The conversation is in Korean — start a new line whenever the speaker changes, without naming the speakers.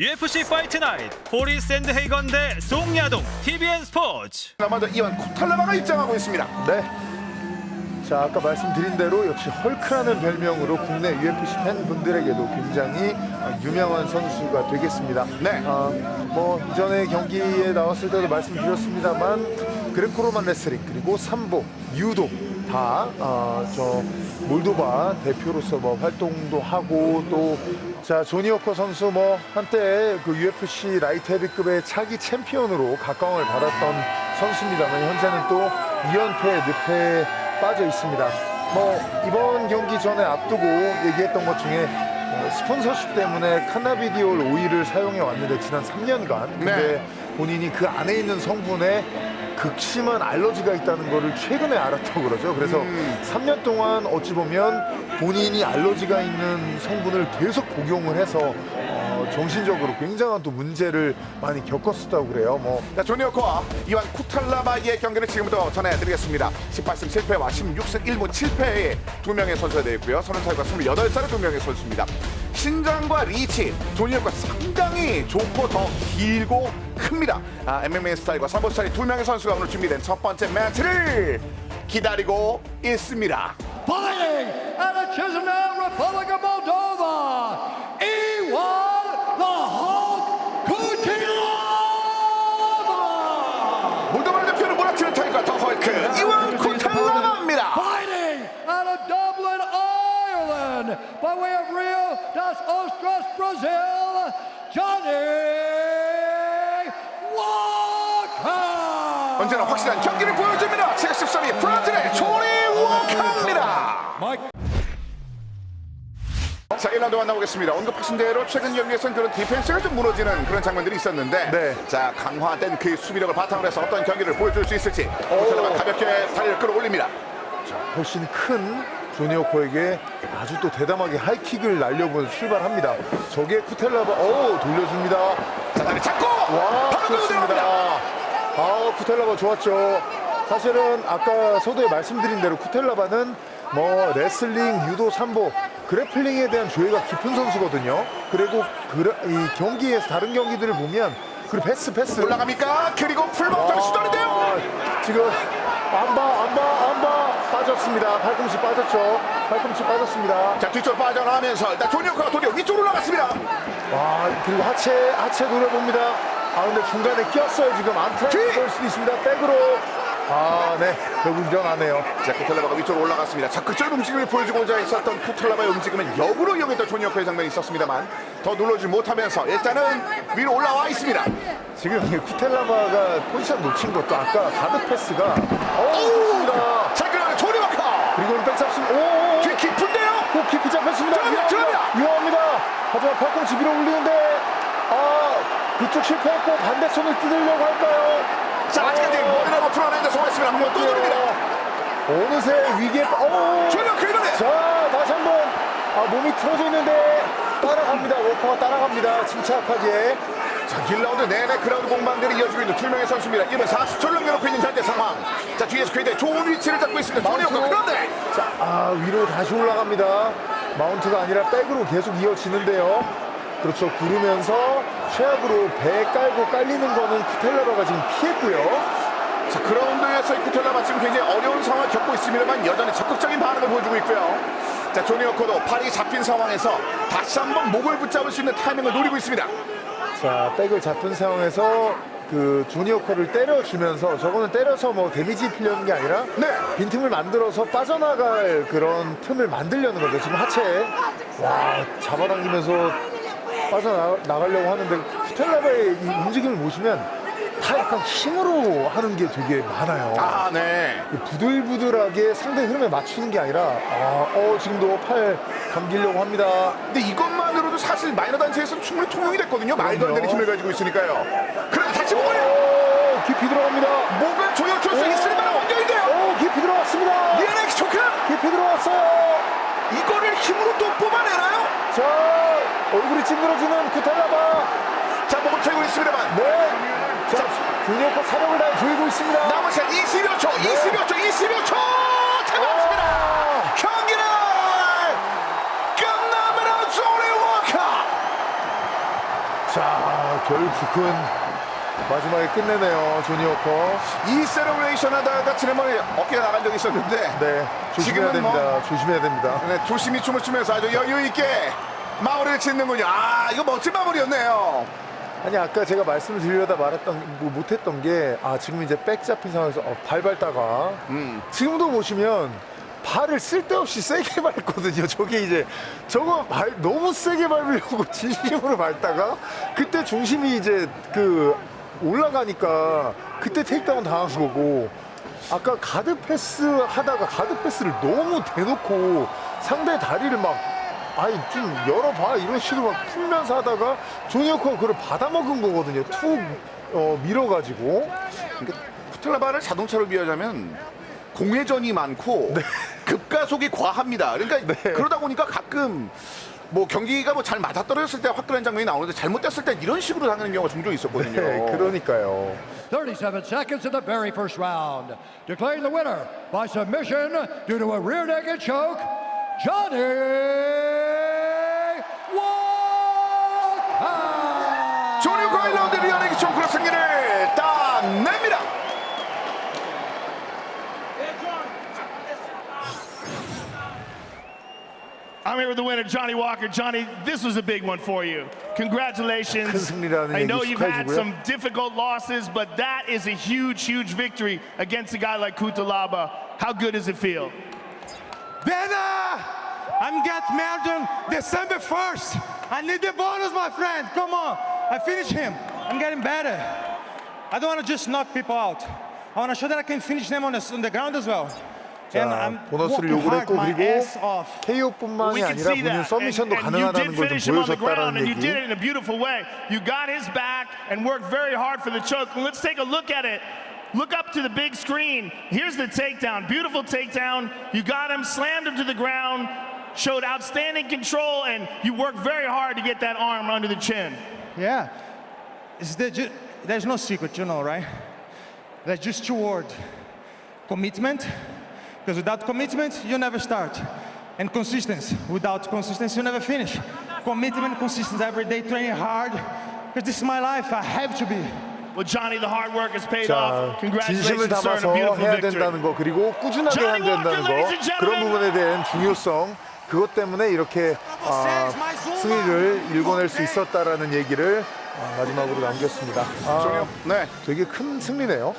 UFC 파이트 나이트 호리 샌드헤이건 대 송야동 TVN 스포츠
먼저 이완 쿠탈라바가 입장하고 있습니다.
네. 자, 아까 말씀드린 대로 역시 헐크라는 별명으로 국내 UFC 팬분들에게도 굉장히 어, 유명한 선수가 되겠습니다.
네.
아, 뭐 이전에 경기에 나왔을 때도 말씀드렸습니다만 그레코로만 레슬링 그리고 삼보, 유도 다저 몰도바 대표로서 뭐 활동도 하고 또 자 조니오커 선수 뭐 한때 그 UFC 라이트 헤비급의 차기 챔피언으로 각광을 받았던 선수입니다만 현재는 또 2연패 늪에 빠져 있습니다. 뭐 이번 경기 전에 앞두고 얘기했던 것 중에 어, 스폰서십 때문에 카나비디올 오일을 사용해 왔는데 지난 3년간 근데
네.
본인이 그 안에 있는 성분에 극심한 알러지가 있다는 거를 최근에 알았다고 그러죠. 그래서
음.
3년 동안 어찌 보면 본인이 알러지가 있는 성분을 계속 복용을 해서 어, 정신적으로 굉장한 또 문제를 많이 겪었었다고 그래요. 뭐
자, 조니오코와 이완 쿠탈라바의 경기를 지금부터 전해드리겠습니다. 18승 7패와 16승 1무 7패의 두 명의 선수가 되어 있고요. 30살과 28살의 두 명의 선수입니다. 신장과 리치, 조니오코가 상당히 좋고 더 길고 큽니다. 아, MMA 스타일과 삼보 스타일 두 명의 선수가 오늘 준비된 첫 번째 매치를 기다리고 있습니다.
fighting out of Chisinau, Republic of Moldova, Iwan the Hulk Kutilova!
몰도바를 대표로 몰아치는 타이거 더 헐크 이완 쿠탈라바입니다.
Fighting out of Dublin, Ireland, by way of Rio das Ostras, Brazil, Johnny Walker!
언제나 확실한 경기를 보여줍니다. 제가 13위 브라질의 조니 워커입니다.
Mike.
자, 1라운드 만나보겠습니다. 언급하신 대로 최근 경기에서는 그런 디펜스가 좀 무너지는 그런 장면들이 있었는데
네.
자, 강화된 그 수비력을 바탕으로 해서 어떤 경기를 보여줄 수 있을지 호텔러가 가볍게 다리를 끌어올립니다.
훨씬 큰 조니오커에게 아주 또 대담하게 하이킥을 날려보는 출발합니다. 저게 쿠텔라바, 오 돌려줍니다.
자, 잡고
와, 좋습니다. 아, 쿠텔라바 좋았죠. 사실은 아까 서두에 말씀드린 대로 쿠텔라바는 뭐 레슬링, 유도, 삼보, 그래플링에 대한 조예가 깊은 선수거든요. 그리고 그, 이 경기에서 다른 경기들을 보면 그리고 패스 패스
올라갑니까? 그리고 시도인데요.
아, 지금 안바 안바 안바 빠졌습니다. 팔꿈치 빠졌죠. 팔꿈치 빠졌습니다.
자, 뒤쪽 빠져나가면서 일단 조니 워커가 도리어 위쪽으로 올라갔습니다.
와 그리고 하체 하체 노려봅니다. 아 근데 중간에 끼었어요 지금
뒤!
안타를 볼 수도 있습니다. 백으로 아네 결국 일어나네요.
자, 쿠텔라바가 위쪽으로 올라갔습니다. 자, 그쪽 움직임을 보여주고자 했었던 쿠텔라바의 움직임은 역으로 이용했던 조니 워커의 장면이 있었습니다만 더 눌러주지 못하면서 일단은 위로 올라와 있습니다.
지금 이 쿠텔라바가 포지션 놓친 것도 아까 가드 패스가 어 좋습니다. 하지만 팔꿈치 밀어 올리는데 아 그쪽 실패했고 반대 손을 뜯으려고 할까요?
자, 아직까지
어,
머리라고 풀어내는데 성공했습니다. 한번 또 누릅니다.
어느새 위기에 오
조니 워커 이번에
자 다시 한번 아 몸이 틀어져 있는데 따라갑니다. 워커가 따라갑니다. 침착하게
자, 1라운드 내내 그라운드 공방들이 이어지고 있는 두 명의 선수입니다. 1분 40초를 남겨놓고 있는 현재 상황. 자, 뒤에서 굉장히 좋은 위치를 잡고 있습니다. 워커 그런데
자, 아, 위로 다시 올라갑니다. 마운트가 아니라 백으로 계속 이어지는데요. 그렇죠. 구르면서 최악으로 배 깔고 깔리는 거는 쿠텔라바가 지금 피했고요.
자, 그라운드에서 이 쿠텔라가 지금 굉장히 어려운 상황을 겪고 있습니다만 여전히 적극적인 반응을 보여주고 있고요. 자, 조니 워커도 팔이 잡힌 상황에서 다시 한번 목을 붙잡을 수 있는 타이밍을 노리고 있습니다.
자, 백을 잡은 상황에서 그 주니어커를 때려주면서 저거는 때려서 뭐 데미지 입히려는 게 아니라
네.
빈틈을 만들어서 빠져나갈 그런 틈을 만들려는 거죠. 지금 하체 와 잡아당기면서 빠져나가려고 하는데 스텔라바의 이 움직임을 보시면 다 약간 힘으로 하는 게 되게 많아요.
아, 네.
부들부들하게 상대 흐름에 맞추는 게 아니라 아, 어 지금도 팔 감기려고 합니다.
근데 이것만으로도 사실 마이너 단체에서는 충분히 통용이 됐거든요. 말도 안 되는 힘을 가지고 있으니까요. 다시 목을,
오 깊이 들어갑니다.
목을 조여줄 수 있을 만한 환경인데요.
오 깊이 들어갔습니다.
리아넥스 초크!
깊이 들어왔어요.
이거를 힘으로 또 뽑아내나요?
자 얼굴이 찡그러지는 쿠텔라바.
자, 목을 털고 있습니다만.
네. 자 준혁과 사력을 다해 조이고 있습니다.
남은 시간 20여 초, 20여 초, 20여 초! 타임아웃입니다!
아,
경기는 끝납니다, 조니 워커!
자야 결국은 마지막에 끝내네요 조니 워커.
이 세레브레이션 하다가 지난번에 어깨가 나간 적이 있었는데
네 조심해야
지금은 뭐-
됩니다. 조심해야 됩니다.
네, 조심히 춤을 추면서 아주 여유 있게 마무리를 짓는군요. 아 이거 멋진 마무리였네요.
아니 아까 제가 말씀을 드리려다 말았던 뭐 못했던 게 아 지금 이제 백 잡힌 상황에서 어, 발 밟다가
음.
지금도 보시면 발을 쓸데없이 세게 밟거든요. 저게 이제 저거 발 너무 세게 밟으려고 진심으로 밟다가 그때 중심이 이제 그 올라가니까 그때 테이크다운 당한 거고 아까 가드 패스 하다가 가드 패스를 너무 대놓고 상대 다리를 막 아니 좀 열어봐 이런 식으로 막 풀면서 하다가 조니어커가 그걸 받아먹은 거거든요. 툭 어, 밀어가지고
그러니까 쿠틀라바를 자동차로 비하자면 공회전이 많고 급가속이 과합니다. 그러니까
네.
그러다 보니까 가끔 뭐 경기가 뭐 잘 맞아떨어졌을 때 화끈한 장면이 나오는데 잘못됐을 때 이런 식으로 당하는 경우가 종종 있었거든요.
네, 그러니까요.
37 seconds in the very first round. Declaring the winner by submission due to a rear naked choke, Johnny Walker.
조니오커 1라운드 리어네기 총크로 승리를 따냅니다.
I'm here with the winner, Johnny Walker. Johnny, this was a big one for you. Congratulations. I know you've had some difficult losses, but that is a huge, huge victory against a guy like Kutalaba. How good does it feel?
Bena! I'm getting Melbourne December 1st. I need the bonus, my friend. Come on. I finish him. I'm getting better. I don't want to just knock people out. I want to show that I can finish them on the, on the ground as well. and
자,
I'm
보너스를
working hard
요구했고
my
그리고
ass off.
KO뿐만이
we can
아니라
see
본인
that.
서미션도
and, and you
가능하다는
did
걸
finish
좀
him on the ground,
보여줬다라는
and you did
얘기.
it in a beautiful way. You got his back and worked very hard for the choke. And let's take a look at it. Look up to the big screen. Here's the takedown. Beautiful takedown. You got him, slammed him to the ground, showed outstanding control, and you worked very hard to get that arm under the chin.
Yeah. It's the, ju- there's no secret, you know, right? There's just two words commitment, because without commitment, you never start. And consistency. Without consistency, you never finish. Commitment, consistency, every day training hard, because this is my life. I have to be.
Well, Johnny, the hard work has paid
자,
off.
진심을
Congratulations, sir,
담아서
beautiful
해야
victory.
된다는 거 그리고 꾸준하게 해야 된다는 거. 그런 부분에 대한 중요성 그것 때문에 이렇게 아, 승리를 일궈낼 수 있었다라는 얘기를 아, 마지막으로 남겼습니다. 아,
네.
되게 큰 승리네요.